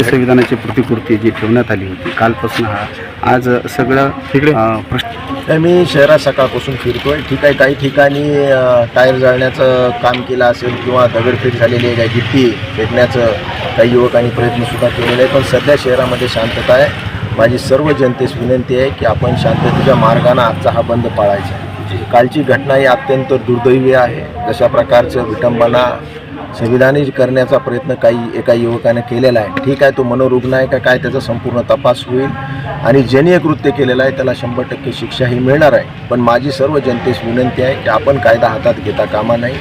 ही संविधानाची प्रतिकृती जी ठेवण्यात आली होती कालपासून हा आज सगळं इकडे. अं, प्रश्न मी शहरात सकाळपासून फिरतोय. ठीक आहे काही ठिकाणी टायर जाळण्याचं काम केलं असेल किंवा दगडफेक झालेली आहे काही गिट्टी फेकण्याचं काही युवकांनी प्रयत्नसुद्धा केलेला आहे पण सध्या शहरामध्ये शांतता आहे. माझी सर्व जनतेस विनंती आहे की आपण शांततेच्या मार्गाने आजचा हा बंद पाळायचा. आहे कालची घटना ही अत्यंत दुर्दैवी आहे. जशा प्रकारचं विटंबना संविधानी करण्याचा प्रयत्न काही एका युवकाने केलेला आहे. ठीक आहे तो मनोरुग्ण आहे का काय त्याचा संपूर्ण तपास होईल. आणि ज्यांनी हे कृत्य केलेलं आहे त्याला शंभर टक्के शिक्षाही मिळणार आहे. पण माझी सर्व जनतेस विनंती आहे की आपण कायदा हातात घेता कामा नाही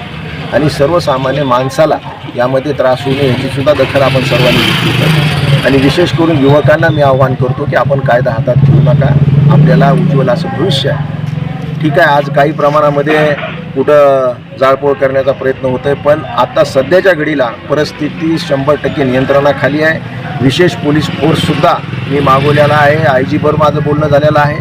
आणि सर्वसामान्य माणसाला यामध्ये त्रास होऊ नये याचीसुद्धा दखल आपण सर्वांनी घेतली पाहिजे. आणि विशेष करून युवकांना मी आव्हान करतो की आपण कायदा हातात घेऊ नका. आपल्याला उज्ज्वल असं भविष्य आहे. ठीक आहे आज काही प्रमाणामध्ये कुठं जाळपोळ करण्याचा प्रयत्न होत आहे पण आता सध्याच्या घडीला परिस्थिती शंभर टक्के नियंत्रणाखाली आहे. विशेष पोलीस फोर्ससुद्धा मी मागवलेला आहे. आय जीबरोबर माझं बोलणं झालेलं आहे.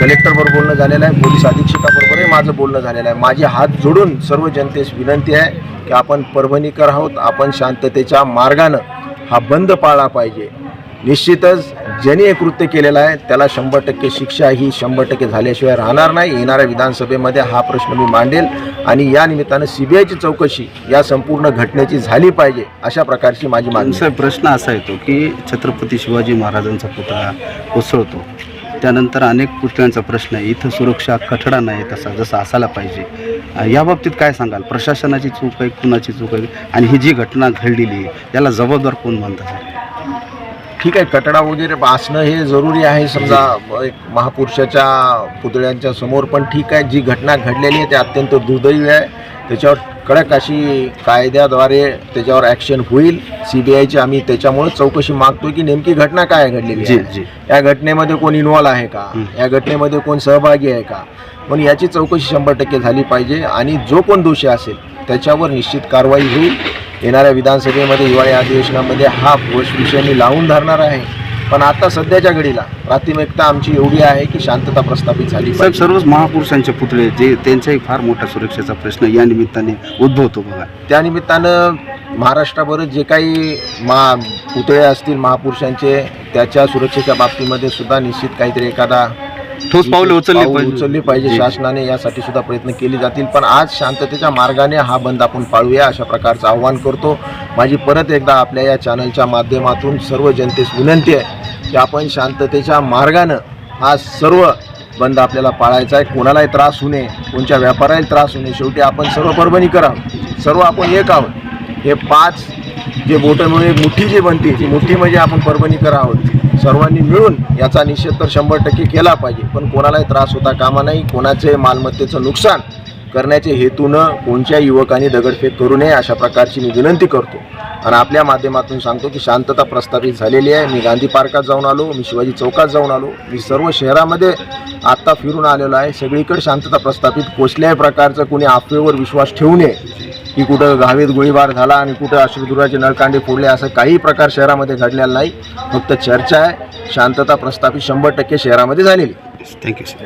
कलेक्टरबरोबर बोलणं झालेलं आहे. पोलीस अधीक्षकाबरोबरही माझं बोलणं झालेलं आहे. माझे हात जोडून सर्व जनतेस विनंती आहे की आपण परभणीकर आहोत. आपण शांततेच्या मार्गानं हा बंद पाळला पाहिजे. निश्चितच ज्यांनी हे कृत्य केलेलं आहे त्याला शंभर टक्के शिक्षा ही शंभर टक्के झाल्याशिवाय राहणार नाही. येणाऱ्या विधानसभेमध्ये हा प्रश्न मी मांडेल आणि या निमित्तानं सी बी आयची चौकशी या संपूर्ण घटनेची झाली पाहिजे अशा प्रकारची माझी मागणी प्रश्न असा येतो की छत्रपती शिवाजी महाराजांचा पुतळा कोसळतो. त्यानंतर अनेक पुतळ्यांचा प्रश्न आहे. इथं सुरक्षा कठडा नाही तसा जसा असायला पाहिजे. या बाबतीत काय सांगाल? प्रशासनाची चूक आहे कुणाची चूक आहे? आणि ही जी घटना घडलेली आहे याला जबाबदार कोण म्हणतात ठीक आहे कटडा वगैरे असणं हे जरुरी आहे. समजा एक महापुरुषाच्या पुतळ्यांच्या समोर पण ठीक आहे. जी घटना घडलेली आहे ते अत्यंत दुर्दैवी आहे. त्याच्यावर कडक अशी कायद्याद्वारे त्याच्यावर ॲक्शन होईल. सी बी आयची आम्ही त्याच्यामुळे चौकशी मागतो की नेमकी घटना काय घडलेली जी आहे. जी. या घटनेमध्ये कोण इन्व्हॉल्व आहे का. या घटनेमध्ये कोण सहभागी आहे का? पण याची चौकशी शंभर टक्के झाली पाहिजे. आणि जो कोण दोषी असेल त्याच्यावर निश्चित कारवाई होईल. येणाऱ्या विधानसभेमध्ये हिवाळी अधिवेशनामध्ये हा विषय मी लावून धरणार आहे. पण आता सध्याच्या घडीला प्राथमिकता आमची एवढी आहे की शांतता प्रस्थापित झाली साहेब सर्वच महापुरुषांचे पुतळे जे त्यांचाही फार मोठा सुरक्षेचा प्रश्न या निमित्ताने उद्भवतो बघा. त्यानिमित्तानं महाराष्ट्राभरात जे काही मा पुतळे असतील महापुरुषांचे त्याच्या सुरक्षेच्या बाबतीमध्ये सुद्धा निश्चित काहीतरी एखादा ठोस पावले उचलली पाहिजे. उचलली पाहिजे. शासनाने यासाठी सुद्धा प्रयत्न केले जातील. पण आज शांततेच्या मार्गाने हा बंद आपण पाळूया अशा प्रकारचं आव्हान करतो. माझी परत एकदा आपल्या या चॅनलच्या माध्यमातून सर्व जनतेस विनंती आहे की आपण शांततेच्या मार्गानं हा सर्व बंद आपल्याला पाळायचा आहे. कोणालाही त्रास होऊ नये. कोणत्या व्यापाराला त्रास होऊ नये. शेवटी आपण सर्व परभणीकर आहोत सर्व आपण एक आहोत. हे पाच जे बोटं मुठी मुठ्ठी जी बनते ती मुठ्ठी म्हणजे आपण परभणीकर आहोत. सर्वांनी मिळून याचा निषेध तर शंभर टक्के केला पाहिजे. पण कोणालाही त्रास होता कामा नाही कोणाचे मालमत्तेचं नुकसान करण्याच्या हेतूनं कोणत्या युवकांनी दगडफेक करू नये अशा प्रकारची मी विनंती करतो. आणि आपल्या माध्यमातून सांगतो की शांतता प्रस्थापित झालेली आहे. मी गांधी पार्कात जाऊन आलो मी शिवाजी चौकात जाऊन आलो. मी सर्व शहरामध्ये आत्ता फिरून आलेलो आहे. सगळीकडे शांतता प्रस्थापित कोसल्याही प्रकारचं कोणी अफवेवर विश्वास ठेवू नये. की कुठं गावीत गोळीबार झाला आणि कुठं अश्रुधुराचे नळकांडे फोडले असं काही प्रकार शहरामध्ये घडलेला नाही. फक्त चर्चा आहे. शांतता प्रस्थापित शंभर टक्के शहरामध्ये झालेली. Thank you sir